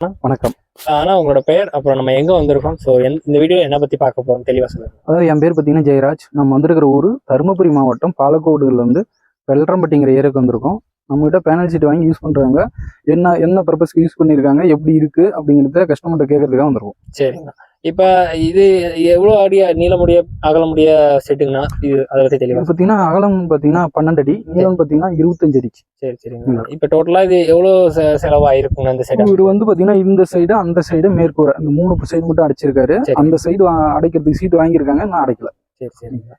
வணக்கம். ஆனா உங்களோட பெயர் அப்புறம் நம்ம எங்க வந்திருக்கோம்? ஸோ இந்த வீடியோ என்ன பத்தி பார்க்க போறோம் தெளிவா சொல்லுங்க. அதாவது என் பேர் பார்த்தீங்கன்னா ஜெயராஜ். நம்ம வந்திருக்கிற ஊர் தருமபுரி மாவட்டம் பாலக்கோடுல இருந்து வெள்ளரம்பட்டிங்கிற ஏரியாவுக்கு வந்திருக்கோம். நம்மகிட்ட பேனல் சீட் வாங்கி யூஸ் பண்றவங்க என்ன என்ன பர்பஸ்க்கு யூஸ் பண்ணியிருக்காங்க எப்படி இருக்கு அப்படிங்கிறத கஸ்டமர்கிட்ட கேட்கறதுக்காக வந்திருக்கோம். சரிங்கண்ணா இப்ப இது எவ்வளவு அடி நீளமுடைய அகலமுடைய செட்டுங்கண்ணா இது அதை பத்தி தெளிவா இது பார்த்தீங்கன்னா அகலம் பார்த்தீங்கன்னா பன்னெண்டு அடி நீளம் பார்த்தீங்கன்னா இருபத்தஞ்சு அடி. சரி சரிங்க. இப்ப டோட்டலா இது எவ்வளவு செ- செலவாயிருக்குங்க இந்த செட் இவர் வந்து பார்த்தீங்கன்னா இந்த சைடு அந்த சைடு மேற்கூரை அந்த மூணு சைடு மட்டும் அடிச்சிருக்காரு. சரி. அந்த சைடு அடைக்கிறதுக்கு சீட் வாங்கியிருக்காங்க நான் அடைக்கல. சரி சரிங்க.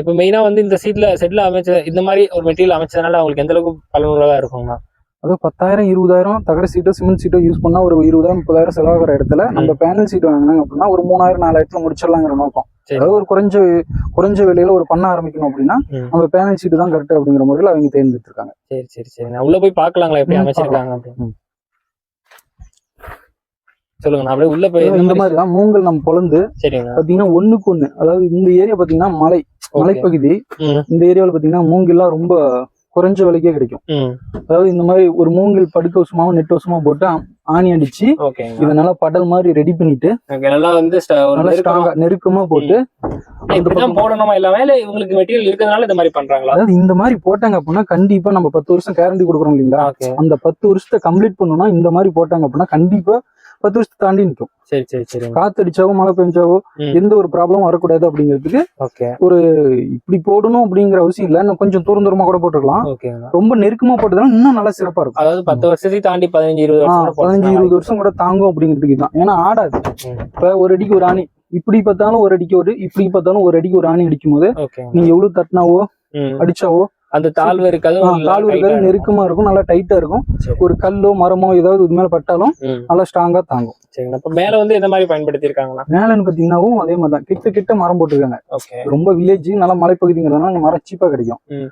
இப்ப மெயினா வந்து இந்த சீட்ல செட்ல அமைச்ச இந்த மாதிரி ஒரு மெட்டீரியல் அமைச்சதுனால அவங்களுக்கு எந்த அளவுக்கு பலனுள்ளதா இருக்குங்கண்ணா அதாவது பத்தாயிரம் இருபதாயிரம் தகர சீட்டோ சிமெண்ட் சீட்டோ யூஸ் பண்ணா ஒரு இருபதாயிரம் முப்பதாயிரம் செலவாகிற இடத்துல நம்ம பேனல் சீட் வாங்கினாங்க அப்படின்னா ஒரு மூணாயிரம் நாலாயிரத்துல முடிச்சிடலாங்கிற நோக்கம். சரி. அதாவது ஒரு குறைஞ்ச குறைஞ்ச விலையில ஒரு பண்ண ஆரம்பிக்கணும் அப்படின்னா. நம்ம பேனல் சீட்டு தான் கரெக்ட் அப்படிங்கிற முறையில் அவங்க தேர்ந்தெடுத்திருக்காங்க. சரி சரி சரிங்க உள்ள போய் பார்க்கலாங்களா எப்படி அமைச்சிருக்காங்க அப்படின்னு. சொல்லுங்க நான் அப்படியே உள்ள போய் இந்த மாதிரி தான் மூங்கல் நம்ம பொழந்து சரிங்க. பாத்தீங்கன்னா ஒண்ணுக்கு ஒண்ணு. அதாவது இந்த ஏரியா பாத்தீங்கன்னா மலை மலைப்பகுதி. இந்த ஏரியாவில் பாத்தீங்கன்னா மூங்கில்லாம் ரொம்ப குறைஞ்ச விலைக்கே கிடைக்கும். அதாவது இந்த மாதிரி ஒரு மூங்கில் படுக்க வசமாவும் நெட் வசமா போட்டு ஆணி அடிச்சு இதை நல்லா படல் மாதிரி ரெடி பண்ணிட்டு நல்லா வந்து ஒரு நெருக்கமா- போட்டு போடணுமா எல்லாமே இல்ல இவங்களுக்கு மெட்டீரியல் இருக்கிறதுனால இந்த மாதிரி பண்றாங்களா? அதாவது இந்த மாதிரி போட்டாங்க அப்படின்னா கண்டிப்பா நம்ம பத்து வருஷம் கேரண்டி கொடுக்குறோம் இல்லைங்களா? அந்த பத்து வருஷத்தை கம்ப்ளீட் பண்ணணும்னா இந்த மாதிரி போட்டாங்க அப்படின்னா கண்டிப்பா பத்து வருஷத்தை தாண்டி நிற்கும். சரி சரி சரிங்க. காத்தடிச்சாவோ மழை பெஞ்சாவோ. எந்த ஒரு ப்ராப்ளமும் வரக்கூடாது அப்படிங்கிறதுக்கு ஓகே. இப்படி போடணும் அப்படிங்கிற அவசியம் இல்லை. இன்னும் கொஞ்சம் தூரம் தூரமா கூட போட்டுருக்கலாம் ஓகேங்க. ரொம்ப நெருக்கமா போட்டதுனால இன்னும் நல்லா சிறப்பா இருக்கும். அதாவது பத்து வருஷத்தையும் தாண்டி பதினஞ்சு இருபது வருஷம் பதினஞ்சு. இருபது வருஷம் கூட தாங்கும் அப்படிங்கிறதுக்கு தான் ஏன்னா ஆடாது. இப்ப ஒரு அடிக்கு ஒரு ஆணி இப்படி பார்த்தாலும் ஒரு அடிக்கு ஒரு இப்படி பார்த்தாலும் ஒரு அடிக்கு ஒரு ஆணி அடிக்கும் போது நீங்க எவ்வளவு தட்டினாவோ. அடிச்சாவோ அந்த தாழ்வு இருக்காது தாழ்வு இருக்காது நெருக்கமா இருக்கும் நல்லா டைட்டா இருக்கும். ஒரு கல்லோ மரமோ ஏதாவது இது மேல பட்டாலும் நல்லா ஸ்ட்ராங்கா தாங்கும். மேல வந்து எந்த மாதிரி பயன்படுத்தி இருக்காங்களா மேலன்னு பாத்தீங்கன்னாவும் அதே மாதிரி தான் கிட்ட கிட்ட மரம் போட்டிருக்காங்க. ரொம்ப வில்லேஜ் நல்லா மலைப்பகுதிங்கிறதுனால மரம் சீப்பா கிடைக்கும். ம்.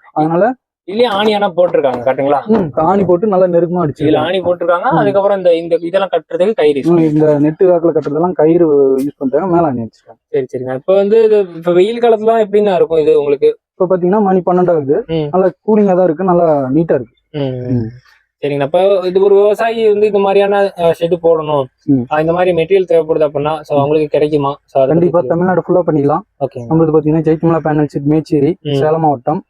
அதனால இல்லையா ஆணியானா போட்டிருக்காங்க கரெக்ட்டுங்களா? ம், ஆணி போட்டு நல்லா நெருக்கமா அடிச்சு இதுல ஆணி போட்டிருக்காங்க. அதுக்கப்புறம் இந்த இந்த இதெல்லாம் கட்டுறதுக்கு கயிறு இந்த நெட்டு காக்கில் கட்டுறதெல்லாம் கயிறு யூஸ் பண்றாங்க மேல ஆணி வச்சிருக்காங்க சரி சரிங்க. இப்ப வந்து இது இப்ப வெயில் காலத்துல எப்படின்னா இருக்கும் இது உங்களுக்கு? இப்ப பாத்தீங்கன்னா மணி பன்னெண்டாவது. நல்லா கூலிங்கா தான் இருக்கு நல்லா நீட்டா இருக்கு. ம். சரிங்க அப்ப இது ஒரு விவசாயி வந்து இந்த மாதிரியான ஷெட் போடணும். இந்த மாதிரி மெட்டீரியல் தேவைப்படுது அப்படின்னா சோ அவங்களுக்கு கிடைக்குமா? அதை கண்டிப்பா தமிழ்நாடு ஃபுல்லா பண்ணிக்கலாம். ஓகேங்க நம்மளுக்கு பாத்தீங்கன்னா ஜெய்த்மலா பேனல் சீட் மேச்சேரி. சேலம் மாவட்டம்.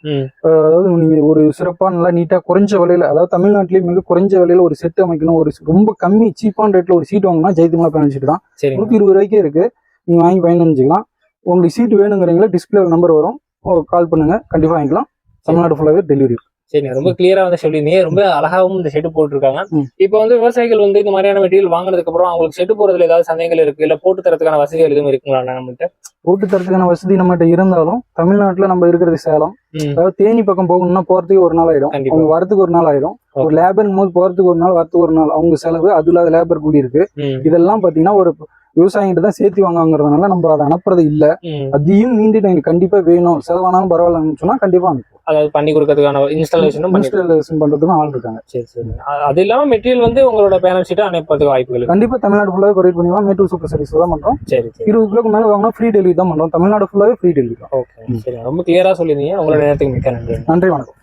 அதாவது நீங்க ஒரு சிறப்பா நல்லா நீட்டா குறைஞ்ச விலையில அதாவது தமிழ்நாட்டிலேயே மிக குறைஞ்ச விலையில ஒரு செட் அமைக்கணும். ஒரு ரொம்ப கம்மி சீப்பான ரேட்ல ஒரு சீட் வாங்கினா ஜெய்த்மலா பேனல் சீட் தான். நூத்தி இருபது ரூபாய்க்கே இருக்கு. நீங்க வாங்கி பயன்படுத்திக்கலாம் உங்களுக்கு சீட் வேணுங்கிறீங்களா டிஸ்பிளே நம்பர் வரும். கால் பண்ணுங்க. கண்டிப்பா வாங்கிக்கலாம். தமிழ்நாடு ஃபுல்லாவே டெலிவரி சரிங்க ரொம்ப கிளியரா வந்து சொல்லியிருந்தீங்க ரொம்ப அழகாவும் இந்த ஷெட் போட்டிருக்காங்க. இப்போ வந்து விவசாயிகள் வந்து இந்த மாதிரியான மெட்டீரியல் வாங்குனதுக்கு அப்புறம் அவங்களுக்கு ஷெட் போறதுல ஏதாவது சந்தேகங்கள் இருக்கு? இல்ல போட்டு தரதுக்கான வசதிகள் எதுவும் இருக்குங்களா நம்மகிட்ட போட்டு தரத்துக்கான வசதி நம்மகிட்ட இருந்தாலும் தமிழ்நாட்டுல நம்ம இருக்கிறது சேலம். அதாவது தேனி பக்கம் போகணும்னா போறதுக்கு ஒரு நாள் ஆயிடும். அவங்க வரதுக்கு ஒரு நாள் ஆயிடும். ஒரு லேபர் போது போறதுக்கு ஒரு நாள் வரதுக்கு ஒரு நாள். அவங்க செலவு அது இல்லாத லேபர் கூலி இருக்கு. இதெல்லாம் பாத்தீங்கன்னா ஒரு விவசாயிகிட்ட தான் சேர்த்து வாங்காங்கிறதுனால நம்ம அதை அனுப்புறது இல்ல. அதையும் மீண்டு எனக்கு கண்டிப்பா வேணும். செலவானாலும் பரவாயில்லன்னு சொன்னா கண்டிப்பா அனுப்புவோம். அதாவது பண்ணி கொடுக்கறதுக்கான இன்ஸ்டாலேஷனும் இன்ஸ்டாலேஷன் பண்றதுக்கும் ஆள் இருக்காங்க. சரி சரி. அது இல்லாம மெட்டீரியல் வந்து உங்களோட பேனல் ஷீட்டை அனுப்புறதுக்கு வாய்ப்புகள் கண்டிப்பா தமிழ்நாடு ஃபுல்லாவே கொரியர் பண்ணிக்கலாம் மேட்டூர் சூப்பர் சர்வீஸ் தான் பண்றோம். சரி இருபது கிலோக்கு மேல வாங்கினா ஃப்ரீ டெலிவரி தான் பண்றோம். தமிழ்நாடு ஃபுல்லாவே ஃப்ரீ டெலிவரி ஓகே. சரி ரொம்ப கிளியரா சொல்லியிருந்தீங்க. உங்களோட நேரத்துக்கு மிக்க நன்றி. நன்றி வணக்கம்.